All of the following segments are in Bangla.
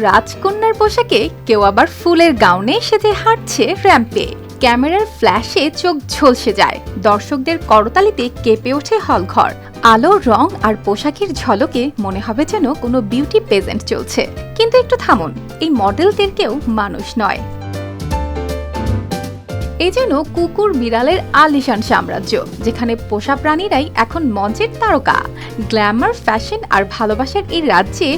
রাজকন্যার পোশাকে কেউ আবার ফুলের গাউনে সেজে হাঁটছে র্যাম্পে ক্যামেরার ফ্ল্যাশে চোখ ঝলসে যায়। দর্শকদের করতালিতে কেঁপে ওঠে হলঘর। আলো, রং আর পোশাকের ঝলকে মনে হবে যেন কোনো বিউটি প্রেজেন্ট চলছে। কিন্তু একটু থামুন, এই মডেলদের কেউ মানুষ নয়। এই যেন কুকুর বিড়ালের আলিশান সাম্রাজ্য, যেখানে পোষা প্রাণীরাই এখন মঞ্চের তারকা। গ্ল্যামার, ফ্যাশন আর ভালোবাসার এই রাজ্যে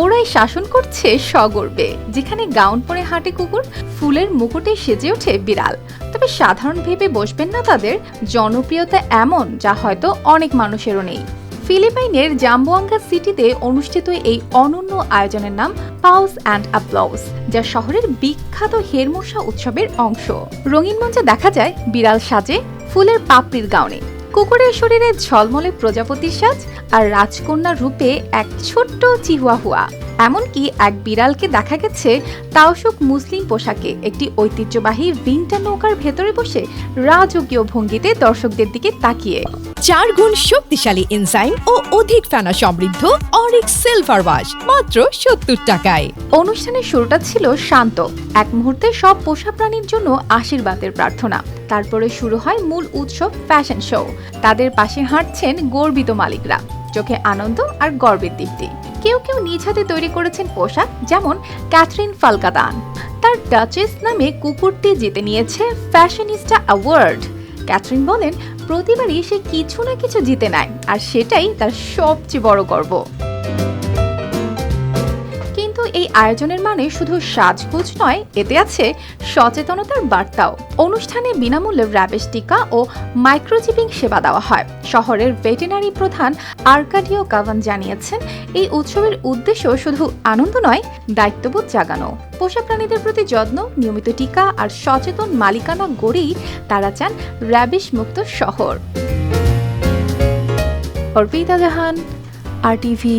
ওরাই শাসন করছে সগর্বে যেখানে গাউন পরে হাঁটে কুকুর, ফুলের মুকুটে সেজে ওঠে বিড়াল। তবে সাধারণ ভেবে বসবেন না তাদের, জনপ্রিয়তা এমন যা হয়তো অনেক মানুষেরও নেই। ফিলিপাইনের জাম্বুয়াঙ্গা সিটিতে অনুষ্ঠিত এই অনন্য আয়োজনের নাম পাউস অ্যান্ড আপ্লাউস যা শহরের বিখ্যাত হেরমোসা উৎসবের অংশ। রঙিন মঞ্চে দেখা যায় বিড়াল সাজে, ফুলের পাপড়ির গাউনে। কুকুরের শরীরে ঝলমলে প্রজাপতির সাজ আর রাজকন্যার রূপে এক ছোট্ট চিহুয়াহুয়া। এমনকি এক বিড়ালকে দেখা গেছে তাওসুক মুসলিম পোশাকে। একটি ঐতিহ্যবাহী ভিন্টা নৌকার ভেতরে বসে রাজকীয় ভঙ্গিতে দর্শকদের দিকে তাকিয়ে। চার গুণ শক্তিশালী এনজাইম ও অধিক ফেনা সমৃদ্ধ অরিক সিলভার ওয়াশ মাত্র সত্তর টাকায়। অনুষ্ঠানের শুরুটা ছিল শান্ত। এক মুহূর্তে সব পোষা প্রাণীর জন্য আশীর্বাদের প্রার্থনা। তারপরে শুরু হয় মূল উৎসব ফ্যাশন শো। তাদের পাশে হাঁটছেন গর্বিত মালিকরা। চোখে আনন্দ আর গর্বের দীপ্তি। কেউ কেউ নিজ হাতে তৈরি করেছেন পোশাক যেমন ক্যাথরিন ফালকাদান। তার ডাচেস নামে কুকুরটি জিতে নিয়েছে ফ্যাশনিস্টা অ্যাওয়ার্ড। ক্যাথরিন বলেন, প্রতিবারই সে কিছু না কিছু জিতে নেয়, আর সেটাই তার সবচেয়ে বড় গর্ব। এই আয়োজনের মানে শুধু সাজগোজ নয়, এতে আছে সচেতনতার বার্তাও। অনুষ্ঠানে বিনামূল্যে র্যাবেশ টিকা ও মাইক্রোচিপিং সেবা দেওয়া হয়। শহরের ভেটেনারি প্রধান আর্কাডিও কাভান জানিয়েছেন, এই উৎসবের উদ্দেশ্য শুধু আনন্দ নয়, দায়িত্ববোধ জাগানো। পোষা প্রাণীদের প্রতি যত্ন, নিয়মিত টিকা আর সচেতন মালিকানা গড়েই তারা চান র্যাবিশ মুক্ত শহর। অর্পিতা জাহান, আর টিভি